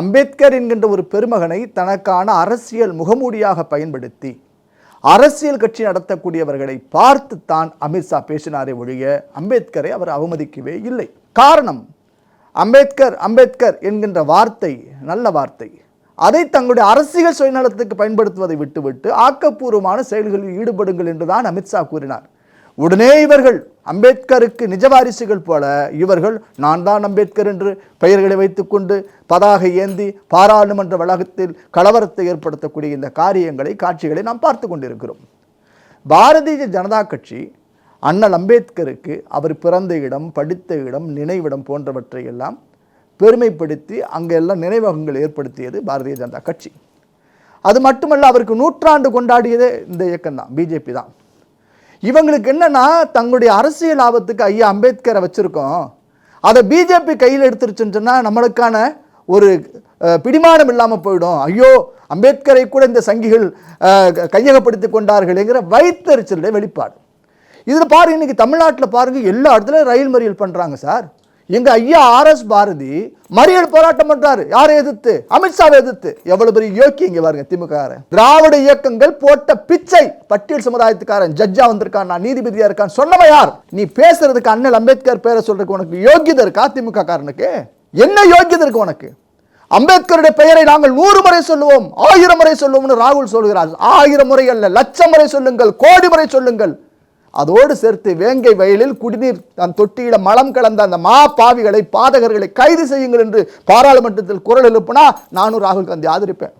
அம்பேத்கர் என்கின்ற ஒரு பெருமகனை தனக்கான அரசியல் முகமூடியாக பயன்படுத்தி அரசியல் கட்சி நடத்தக்கூடியவர்களை பார்த்து தான் அமித்ஷா பேசினாரே ஒழிய அம்பேத்கரை அவர் அவமதிக்கவே இல்லை. காரணம் அம்பேத்கர் அம்பேத்கர் என்கின்ற வார்த்தை நல்ல வார்த்தை. அதை தங்களுடைய அரசியல் சுயநலத்துக்கு பயன்படுத்துவதை விட்டுவிட்டு ஆக்கப்பூர்வமான செயல்களில் ஈடுபடுங்கள் என்றுதான் அமித்ஷா கூறினார். உடனே இவர்கள் அம்பேத்கருக்கு நிஜவாரிசுகள் போல இவர்கள் நான் தான் அம்பேத்கர் என்று பெயர்களை வைத்துக்கொண்டு பதாகை ஏந்தி பாராளுமன்ற வளாகத்தில் கலவரத்தை ஏற்படுத்தக்கூடிய இந்த காரியங்களை காட்சிகளை நாம் பார்த்து கொண்டிருக்கிறோம். பாரதிய ஜனதா கட்சி அண்ணல் அம்பேத்கருக்கு அவர் பிறந்த இடம் படித்த இடம் நினைவிடம் போன்றவற்றை எல்லாம் பெருமைப்படுத்தி அங்கெல்லாம் நினைவகங்கள் ஏற்படுத்தியது பாரதிய ஜனதா கட்சி. அது மட்டுமல்ல அவருக்கு நூற்றாண்டு கொண்டாடியதே இந்த இயக்கம் தான் பிஜேபி தான். இவங்களுக்கு என்னன்னா தங்களுடைய அரசியல் லாபத்துக்கு ஐயா அம்பேத்கரை வச்சுருக்கோம். அதை பிஜேபி கையில் எடுத்துருச்சுன்னு சொன்னால் நம்மளுக்கான ஒரு பிடிமானம் இல்லாமல் போயிடும். ஐயோ அம்பேத்கரை கூட இந்த சங்கிகள் கையகப்படுத்தி கொண்டார்கள்ங்கிற வைத்தறிச்சலுடைய வெளிப்பாடு. இதில் பாருங்க இன்னைக்கு தமிழ்நாட்டில் பாருங்கள் எல்லா இடத்துலையும் ரயில் மறியல் பண்ணுறாங்க சார். எங்க ஐயா ஆர்எஸ் பாரதி மறியல் போராட்டம் பண்றாரு. யாரை எதிர்த்து? அமித்ஷாவை எதிர்த்து. எவ்வளவு பெரிய யோக்கியம் இங்க பாருங்க திமுக திராவிட இயக்கங்கள் போட்ட பிச்சை பட்டியல் சமுதாயத்துக்காரன் ஜட்ஜா வந்திருக்கான் நான் நீதிபதியா இருக்கான் சொன்னவன் யார்? நீ பேசுறதுக்கு அண்ணல் அம்பேத்கர் பேரை சொல்றதுக்கு உனக்கு யோகியதை இருக்கா திமுக காரனுக்கு என்ன யோகியதை இருக்கு உனக்கு? அம்பேத்கருடைய பெயரை நாங்கள் நூறு முறை சொல்லுவோம் ஆயிரம் முறை சொல்லுவோம்னு ராகுல் சொல்கிறார் ஆயிரம் முறை அல்ல லட்சம் முறை சொல்லுங்கள் கோடி முறை சொல்லுங்கள். அதோடு சேர்த்து வேங்கை வயலில் குடிநீர் தன் தொட்டியிட மலம் கலந்த அந்த மா பாவிகளை பாதகர்களை கைது செய்யுங்கள் என்று பாராளுமன்றத்தில் குரல் எழுப்புனா நானும் ராகுல் காந்தி ஆதரிப்பேன்.